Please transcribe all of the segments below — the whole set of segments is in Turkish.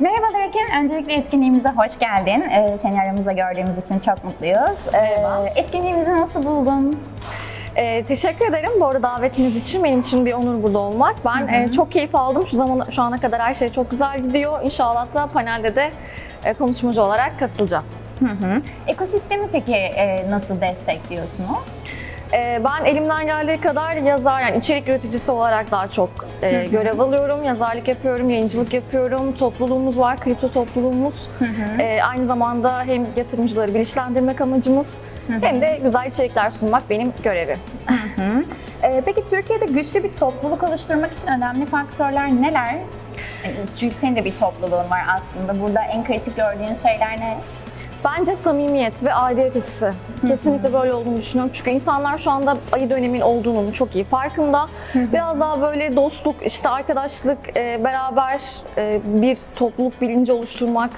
Merhabalar Ekin. Öncelikle etkinliğimize hoş geldin. Ee, seni aramızda gördüğümüz için çok mutluyuz. Merhaba. Ee, etkinliğimizi nasıl buldun? Ee, teşekkür ederim bu arada davetiniz için. Benim için bir onur burada olmak. Ben e, çok keyif aldım. Şu zaman şu ana kadar her şey çok güzel gidiyor. İnşallah da panelde de e, konuşmacı olarak katılacağım. Hı hı. Ekosistemi peki e, nasıl destekliyorsunuz? Ee, ben elimden geldiği kadar yazar, yani içerik üreticisi olarak daha çok e, görev alıyorum. Yazarlık yapıyorum, yayıncılık yapıyorum. Topluluğumuz var, kripto topluluğumuz. Ee, aynı zamanda hem yatırımcıları bilinçlendirmek amacımız hem de güzel içerikler sunmak benim görevim. Ee, peki Türkiye'de güçlü bir topluluk oluşturmak için önemli faktörler neler? Çünkü senin de bir topluluğun var aslında. Burada en kritik gördüğün şeyler ne? Bence samimiyet ve aidiyet hissi. Kesinlikle böyle olduğunu düşünüyorum. Çünkü insanlar şu anda ayı dönemin olduğunun çok iyi farkında. Biraz daha böyle dostluk, işte arkadaşlık, e, beraber e, bir topluluk bilinci oluşturmak,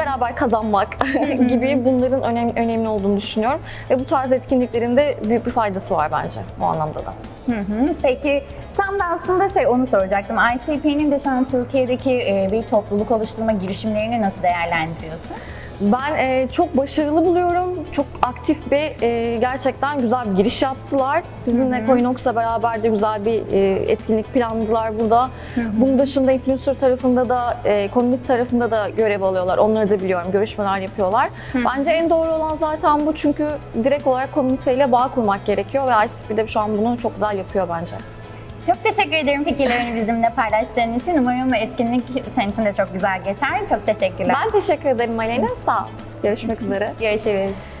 beraber kazanmak gibi bunların önem, önemli olduğunu düşünüyorum. Ve bu tarz etkinliklerin de büyük bir faydası var bence bu anlamda da. Hı hı. Peki tam da aslında şey onu soracaktım. ICP'nin de şu an Türkiye'deki e, bir topluluk oluşturma girişimlerini nasıl değerlendiriyorsun? Ben e, çok başarılı buluyorum. Çok aktif bir, e, gerçekten güzel bir giriş yaptılar. Sizinle Coinox'la beraber de güzel bir e, etkinlik planladılar burada. Bunun dışında influencer tarafında da, e, community tarafında da görev alıyorlar. Onları da biliyorum, görüşmeler yapıyorlar. Bence en doğru olan zaten bu çünkü direkt olarak komüniteyle bağ kurmak gerekiyor ve ICP de şu an bunu çok güzel yapıyor bence. Çok teşekkür ederim fikirlerini bizimle paylaştığın için. Umarım etkinlik senin için de çok güzel geçer. Çok teşekkürler. Ben teşekkür ederim Aleyna. Sağ ol. Görüşmek üzere. Görüşürüz.